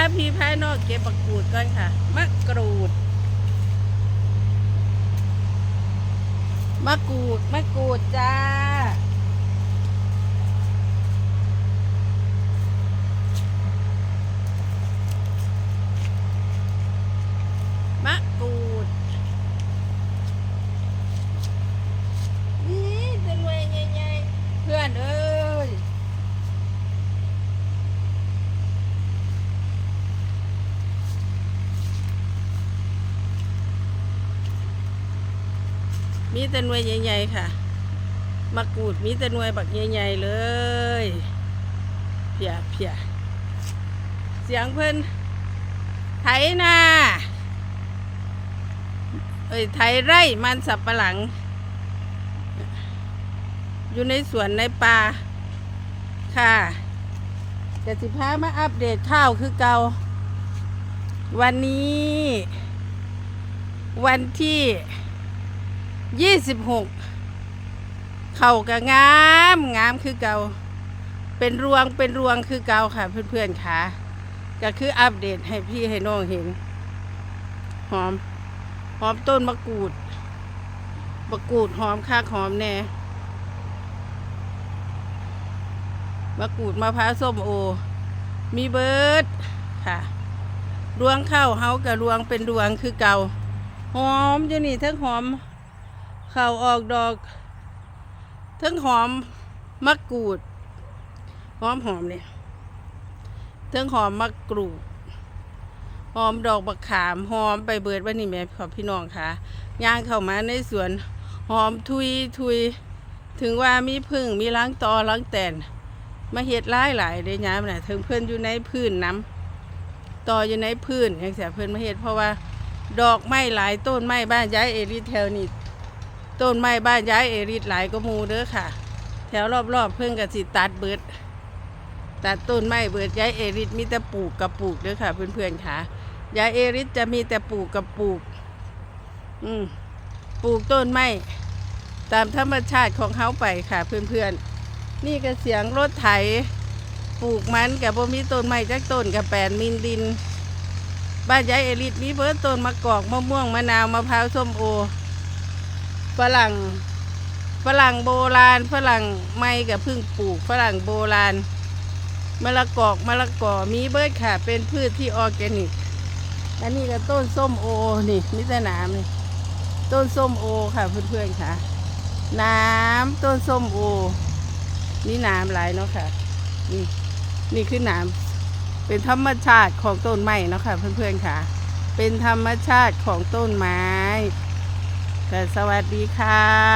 าพี่พายนอกเก็บมะกรูดก่อนค่ะ มะกรูด มะกรูด มะกรูดจ้า มะกรูด นี่เป็นเวยใหญ่ๆเพื่อนเอ้ย มีแต่หน่วยใหญ่ๆค่ะมะกรูดมีแต่หน่วยบักใหญ่ๆเลยเพียเพียเสียงเพิ่นไถนาเอ้ยไถไร่มันสับปะหลัง อยู่ในสวนในป่าค่ะจะสิพามาอัปเดตข้าวคือเกาวันนี้ วันที่ ยี่สิบหกเข่ากะงามงามคือเก่า เป็นรวงเป็นรวงคือเก่าค่ะ เพื่อนๆค่ะ ก็คืออัปเดตให้พี่ให้น้องเห็น หอม หอมต้นมะกรูดมะกรูดหอมค่าหอมแน่มะกรูดมะพร้าวส้มโอ มีเบิร์ดค่ะรวงเข้าเฮากับรวงเป็นรวงคือเก่า หอมอยู่นี่ทั้งหอม เขาออกดอกทั้งหอมมะกรูด หอมหอมเนี่ยทั้งหอมมะกรูด หอมดอกบักขาม หอมไปเบิดวันนี้แม่ขอพี่น้องค่ะ ย่างเข้ามาในสวนหอมทุยทุย ถึงว่ามีพึ่งมีล้างตอล้างแตน มาเห็ดหลายหลายได้ย้ำน่ะถึงเพื่อนอยู่ในพื้นน้ำตออยู่ในพื้นอย่างเสียเพื่อนมาเห็ดเพราะว่าดอกไม้หลายต้นไม้บ้านย้ายเอริสแถวนี้ ต้นไม้บ้านย้ายเอริสหลายก็มูเด้อค่ะ แถวรอบๆเพิ่งกับสิตัดเบิดตัดต้นไม้เบิดย้ายเอริสมีแต่ปลูกกับปลูกเด้อค่ะ เพื่อนๆค่ะย้ายเอริสจะมีแต่ปลูกกับปลูก อืมปลูกต้นไม้ตามธรรมชาติของเขาไปค่ะ เพื่อนๆ นี่ก็เสียงรถไถปลูกมันกับบ่มีต้นไม้จักต้นกับแปนมินดิน บ้านยายเอลิทมีเบิร์ต้นมะกอกมะม่วงมะนาวมะพร้าวส้มโอ ฝรั่งฝรั่งโบราณฝรั่งไม่กับพึ่งปลูกฝรั่งโบราณมะละกอกมะละกอมีเบิร์ดค่ะ เป็นพืชที่ออร์แกนิกอันนี้ก็ต้นส้มโอนี่มิสนามนี่ต้นส้มโอค่ะเพื่อนๆค่ะ น้ำต้นส้มโอ นี่น้ำหลายเนาะค่ะ นี่นี่คือน้ำเป็นธรรมชาติของต้นไม้เนาะค่ะ เพื่อนๆค่ะ เป็นธรรมชาติของต้นไม้ ค่ะสวัสดีค่ะ